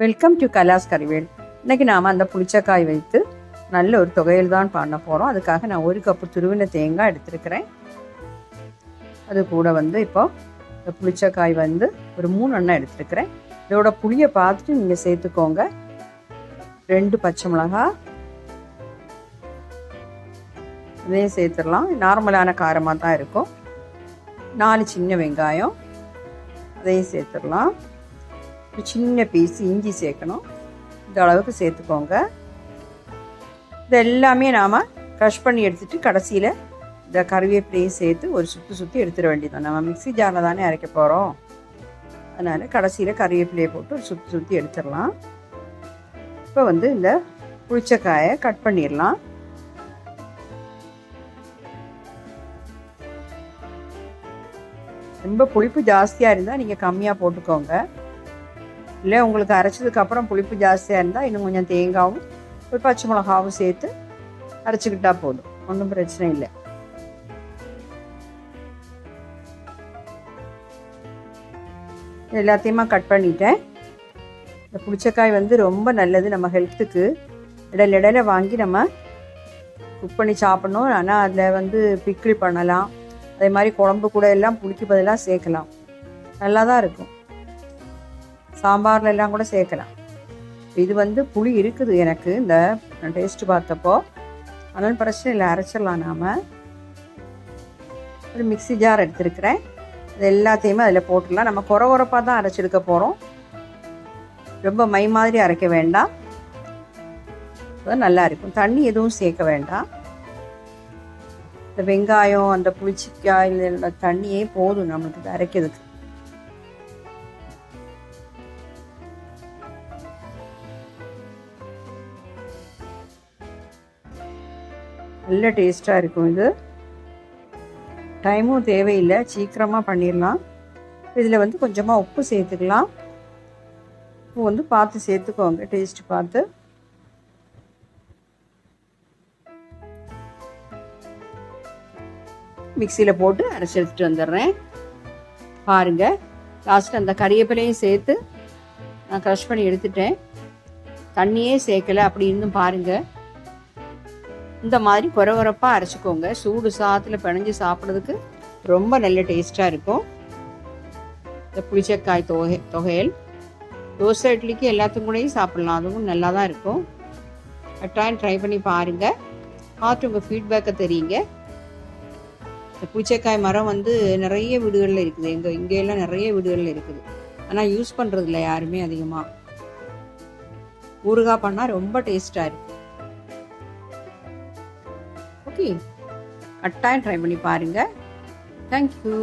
Welcome to கலாஸ் கறிவேல் இன்னைக்கு நாம் அந்த புளிச்சக்காய் வைத்து நல்ல ஒரு தொகையில் தான் பண்ண போகிறோம் அதுக்காக நான் ஒரு கப்பு துருவின தேங்காய் எடுத்துருக்கிறேன். அது கூட வந்து இப்போ இந்த புளிச்சக்காய் வந்து ஒரு மூணு எண்ணெய் எடுத்துருக்கிறேன். இதோட புளியை பார்த்துட்டு நீங்கள் சேர்த்துக்கோங்க. ரெண்டு பச்சை மிளகாய் இதையும் சேர்த்துடலாம். நார்மலான காரமாக தான் இருக்கும். நாலு சின்ன வெங்காயம். அதையும் சேர்த்துடலாம். ஒரு சின்ன பீஸ் இஞ்சி சேர்க்கணும். இந்த அளவுக்கு சேர்த்துக்கோங்க. இது எல்லாமே நாம் க்ரஷ் பண்ணி எடுத்துட்டு கடைசியில் இந்த கருவேப்பிலையும் சேர்த்து ஒரு சுற்றி சுற்றி எடுத்துட வேண்டியதுதான். நம்ம மிக்சி ஜாரில் தானே அரைக்க போகிறோம் அதனால் கடைசியில் கருவேப்பிலையை போட்டு ஒரு சுற்றி சுற்றி எடுத்துடலாம். இப்போ வந்து இந்த புளிச்சக்காயை கட் பண்ணிடலாம். ரொம்ப புளிப்பு ஜாஸ்தியாக இருந்தால் நீங்கள் கம்மியாக போட்டுக்கோங்க. இல்லை உங்களுக்கு அரைச்சதுக்கப்புறம் புளிப்பு ஜாஸ்தியாக இருந்தால் இன்னும் கொஞ்சம் தேங்காவும் ஒரு பச்சை மிளகாவும் சேர்த்து அரைச்சிக்கிட்டா போதும். ஒன்றும் பிரச்சனை இல்லை. எல்லாத்தையுமா கட் பண்ணிட்டேன். இந்த புளிச்சக்காய் வந்து ரொம்ப நல்லது நம்ம ஹெல்த்துக்கு. இடையில இடையில வாங்கி நம்ம குக் பண்ணி சாப்பிடணும். ஆனால் அதில் வந்து பிக்கிள் பண்ணலாம். அதே மாதிரி குழம்பு கூட எல்லாம் புளிக்கு பதிலாக சேர்க்கலாம். நல்லா தான் இருக்கும். சாம்பாரில் எல்லாம் கூட சேர்க்கலாம். இது வந்து புளி இருக்குது எனக்கு. இந்த டேஸ்ட்டு பார்த்தப்போ. அதனால் பிரச்சனை இல்லை அரைச்சிடலாம் நாம். ஒரு மிக்ஸி ஜார் எடுத்துருக்கிறேன். இது எல்லாத்தையுமே அதில் போட்டுடலாம். நம்ம குற குறப்பாக தான் அரைச்சிருக்க போகிறோம் ரொம்ப மை மாதிரி அரைக்க வேண்டாம். அப்பதான் நல்லா இருக்கும். தண்ணி எதுவும் சேர்க்க வேண்டாம். இந்த வெங்காயம் அந்த புளிச்சிக்காயில் தண்ணியே போதும் நம்மளுக்கு அரைக்கிறதுக்கு. நல்ல டேஸ்ட்டாக இருக்கும் இது. டைமும் தேவையில்லை. சீக்கிரமாக பண்ணிடலாம் இதில் வந்து கொஞ்சமாக உப்பு சேர்த்துக்கலாம். உப்பு வந்து பார்த்து சேர்த்துக்கோங்க. டேஸ்ட்டு பார்த்து. மிக்சியில் போட்டு அரைச்சி எடுத்துகிட்டு வந்துடுறேன். பாருங்கள் லாஸ்ட்டு அந்த கறிவேப்பிலையும் சேர்த்து நான் க்ரஷ் பண்ணி எடுத்துட்டேன். தண்ணியே சேர்க்கலை. அப்படி இருந்தும் பாருங்கள் இந்த மாதிரி குறகுறப்பாக அரைச்சிக்கோங்க. சூடு சாத்தில் பிணைஞ்சு சாப்பிட்றதுக்கு ரொம்ப நல்ல டேஸ்ட்டாக இருக்கும். இந்த புளிச்சக்காய் தொகை தொகையல். தோசை இட்லிக்கு எல்லாத்துக்கும் கூடயும் சாப்பிட்லாம். அதுவும் நல்லா தான் இருக்கும். கட்டாயம் ட்ரை பண்ணி பாருங்கள் பார்த்து உங்கள் ஃபீட்பேக்கை தெரியுங்க. இந்த புளிச்சக்காய் மரம் வந்து நிறைய வீடுகளில் இருக்குது. எங்கள் இங்கேயெல்லாம் நிறைய வீடுகளில் இருக்குது. ஆனால் யூஸ் பண்ணுறதில்ல யாருமே அதிகமாக ஊறுகாய் பண்ணால் ரொம்ப டேஸ்ட்டாக இருக்கும். ஓகே கட்டாயம் ட்ரை பண்ணி பாருங்கள் தேங்க்யூ